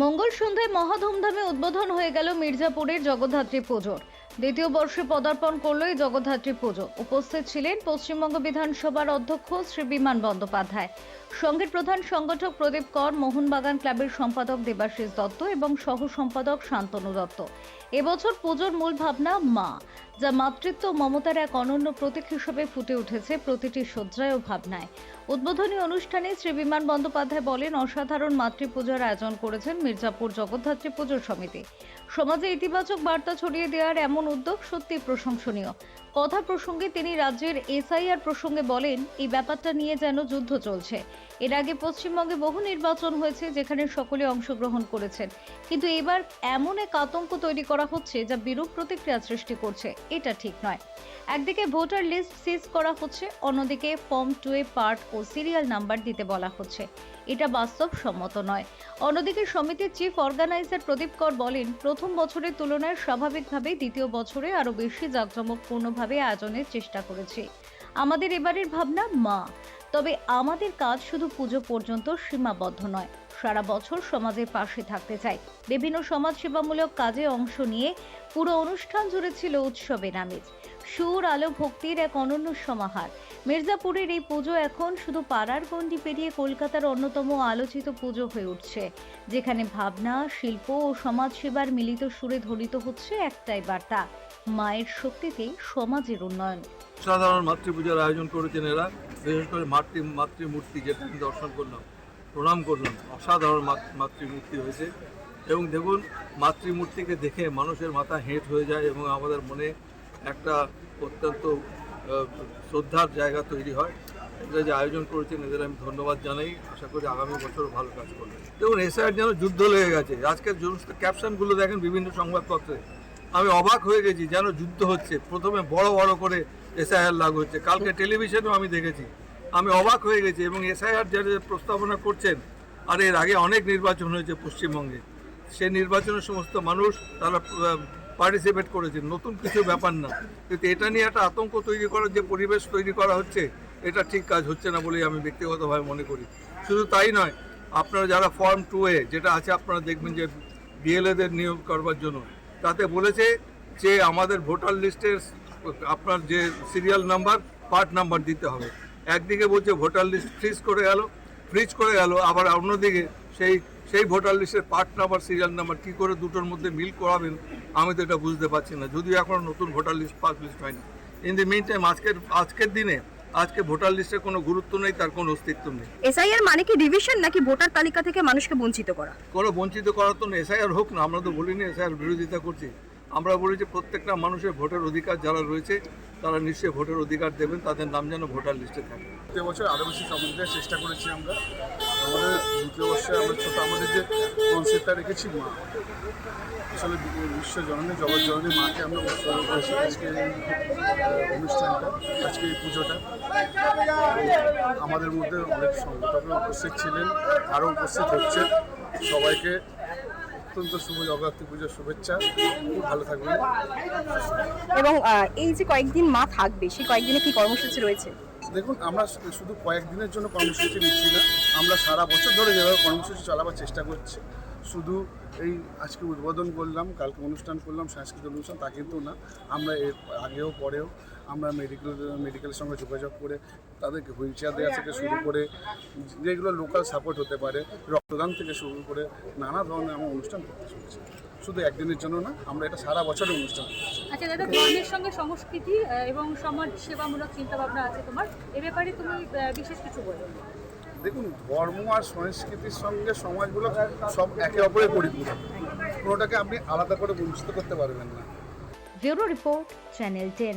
মঙ্গল সন্ধ্যায় মহা ধুমধামে উদ্বোধন হয়ে গেল মির্জাপুরের জগদ্ধাত্রী পুজোর দ্বিতীয় বর্ষে পদার্পণ করল এই জগদ্ধাত্রী পুজো। উপস্থিত ছিলেন পশ্চিমবঙ্গ বিধানসভার অধ্যক্ষ শ্রী বিমান বন্দ্যোপাধ্যায়। সংঘের প্রধান সংগঠক প্রদীপ কর, মোহনবাগান ক্লাবের সম্পাদক দেবাশিস দত্ত এবং সহ সম্পাদক শান্তনু দত্ত। এবছর পুজোর মূল ভাবনা মা, যা মাতৃত্ব মমতার এক অনন্য প্রতীক হিসেবে ফুটে উঠেছে প্রতিটি শয্যায় ও ভাবনায়। উদ্বোধনী অনুষ্ঠানে শ্রী বিমান বন্দ্যোপাধ্যায় বলেন, অসাধারণ মাতৃপূজার আয়োজন করেছেন মির্জাপুর জগদ্ধাত্রী পুজোর সমিতি। সমাজে ইতিবাচক বার্তা ছড়িয়ে দেওয়ার এমন উদ্যোগ সত্যি প্রশংসনীয়। কথা প্রসঙ্গে তিনি রাজ্যের এসআইআর প্রসঙ্গে বলেন, এই ব্যাপারটা নিয়ে যেন যুদ্ধ চলছে। এর আগে পশ্চিমবঙ্গে বহু নির্বাচন হয়েছে যেখানে সকলে অংশগ্রহণ করেছেন। কিন্তু এবার এমন এক আতঙ্ক তৈরি করা হচ্ছে যা বিরূপ প্রতিক্রিয়া সৃষ্টি করছে। এটা ঠিক নয়। একদিকে ভোটার লিস্ট সিজ করা হচ্ছে, অন্যদিকে ফর্ম টু এ পার্ট ও সিরিয়াল নাম্বার দিতে বলা হচ্ছে। এটা বাস্তবসম্মত নয়। অন্যদিকে সমিতির চিফ অর্গানাইজার প্রদীপ কর বলেন, প্রথম বছরের তুলনায় স্বাভাবিকভাবেই দ্বিতীয় বছরে আরও বেশি জাঁকজমকপূর্ণভাবে আয়োজনের চেষ্টা করেছি। আমাদের এবারের ভাবনা মা, তবে আমাদের কাজ শুধু পুজো পর্যন্ত সীমাবদ্ধ নয়, সারা বছর সমাজের পাশে থাকতে চাই। বিভিন্ন সমাজসেবামূলক কাজে অংশ নিয়ে পুরো অনুষ্ঠান জুড়ে ছিল উৎসবের আমেজ। সুর, আলো, ভক্তির এক অনন্য সমাহার। মির্জাপুরের এই পুজো এখন শুধু পাড়ার গণ্ডি পেরিয়ে কলকাতার অন্যতম আলোচিত পুজো হয়ে উঠছে, যেখানে ভাবনা, শিল্প ও সমাজসেবার মিলিত সুরে ধ্বনিত হচ্ছে একটাই বার্তা, মায়ের শক্তিতেই সমাজের উন্নয়ন। সাধারণ মাতৃপূজার আয়োজন করেছেন এরা, বিশেষ করে মাতৃ, মাতৃমূর্তি যেটা দর্শন করলাম, প্রণাম করলাম, অসাধারণ মাত- মাতৃমূর্তি হয়েছে। এবং দেখুন, মাতৃমূর্তিকে দেখে মানুষের মাথা হেঁট হয়ে যায় এবং আমাদের মনে একটা অত্যন্ত শ্রদ্ধার জায়গা তৈরি হয়। এরা যে আয়োজন করেছেন, এদের আমি ধন্যবাদ জানাই। আশা করি আগামী বছর ভালো কাজ করবে। দেখুন এসআইয়ের যেন যুদ্ধ লেগে গেছে। আজকের সমস্ত ক্যাপশনগুলো দেখেন, বিভিন্ন সংবাদপত্রে। আমি অবাক হয়ে গেছি যেন যুদ্ধ হচ্ছে। প্রথমে বড় বড় করে এসআইআর লাগু হচ্ছে। কালকে টেলিভিশনেও আমি দেখেছি। আমি অবাক হয়ে গেছি এবং এসআইআর যারা প্রস্তাবনা করছেন, আর এর আগে অনেক নির্বাচন হয়েছে পশ্চিমবঙ্গে। সেই নির্বাচনের সমস্ত মানুষ, তারা পার্টিসিপেট করেছেন নতুন কিছু ব্যাপার না। কিন্তু এটা নিয়ে একটা আতঙ্ক তৈরি করার যে পরিবেশ তৈরি করা হচ্ছে, এটা ঠিক কাজ হচ্ছে না বলেই আমি ব্যক্তিগতভাবে মনে করি। শুধু তাই নয়, আপনারা যারা ফর্ম টু এ, যেটা আছে আপনারা দেখবেন যে বিএলএদের নিয়োগ করবার জন্য, তাতে বলেছে যে আমাদের ভোটার লিস্টের আপনার যে সিরিয়াল নাম্বার পার্ট নাম্বার দিতে হবে। একদিকে বলছে ভোটার লিস্ট ফ্রিজ করে গেল ফ্রিজ করে গেল, আবার অন্যদিকে সেই সেই ভোটার লিস্টের পার্ট নাম্বার সিরিয়াল নাম্বার কী করে দুটোর মধ্যে মিল করাবেন আমি তো এটা বুঝতে পারছি না। যদিও এখন নতুন ভোটার লিস্ট পাস লিস্ট হয়নি। ইন দি মেন টাইম আজকের আজকের দিনে আজকে ভোটার লিস্টের কোনো গুরুত্ব নেই তার কোনো অস্তিত্ব নেই। এসআইআর মানে কি ডিভিশন নাকি ভোটার তালিকা থেকে মানুষকে বঞ্চিত করা? কোনো বঞ্চিত করার তো এসআইআর হোক না আমরা তো বলিনি এসআইআর বিরোধিতা করছি। আমরা বলি যে প্রত্যেকটা মানুষের ভোটের অধিকার যারা রয়েছে তারা নিশ্চয়ই ভোটের অধিকার দেবেন তাদের নাম যেন ভোটার লিস্টে থাকে। বছর আরও বেশি দেওয়ার চেষ্টা করেছি আমরা আমাদের দ্বিতীয় বর্ষে আমরা ছোটো, আমাদের যে কনসেপ্টটা রেখেছি মা। আসলে বিশ্ব জননী জগৎ জননী মাকে আমরা উৎসর্গ করেছি আজকে অনুষ্ঠানটা, আজকে এই পুজোটা। আমাদের মধ্যে অনেক সংগঠকরা উপস্থিত ছিলেন, আরও উপস্থিত হচ্ছেন সবাইকে অত্যন্ত শুভ জগদ্ধাত্রী পুজোর শুভেচ্ছা। খুব ভালো থাকবেন। এবং এই যে কয়েকদিন মা থাকবে, সেই কয়েকদিনে কি কর্মসূচি রয়েছে? দেখুন, আমরা শুধু কয়েকদিনের জন্য কর্মসূচি নিচ্ছি না, আমরা সারা বছর ধরে যেভাবে কর্মসূচি চালাবার চেষ্টা করছি। শুধু এই আজকে উদ্বোধন করলাম, কালকে অনুষ্ঠান করলাম, সাংস্কৃতিক অনুষ্ঠান, তা কিন্তু না। আমরা এর আগেও, পরেও আমরা মেডিকেল মেডিকেলের সঙ্গে যোগাযোগ করে তাদেরকে হুইল চেয়ার দেওয়া থেকে শুরু করে যেগুলো লোকাল সাপোর্ট হতে পারে, রক্তদান থেকে শুরু করে নানা ধরনের আমরা অনুষ্ঠান করতে চলেছি। শুধু একদিনের জন্য না আমরা এটা সারা বছরের অনুষ্ঠান আচ্ছা দাদা ধর্মের সঙ্গে সংস্কৃতি এবং সমাজ সেবামূলক চিন্তাভাবনা আছে তোমার এ ব্যাপারে তুমি বিশেষ কিছু বলো। দেখুন ধর্ম আর সংস্কৃতির সঙ্গে সমাজগুলো সব একে অপরের পরিপূরক। কোনোটাকে আপনি আলাদা করে বঞ্চিত করতে পারবেন না। Bureau report channel ten.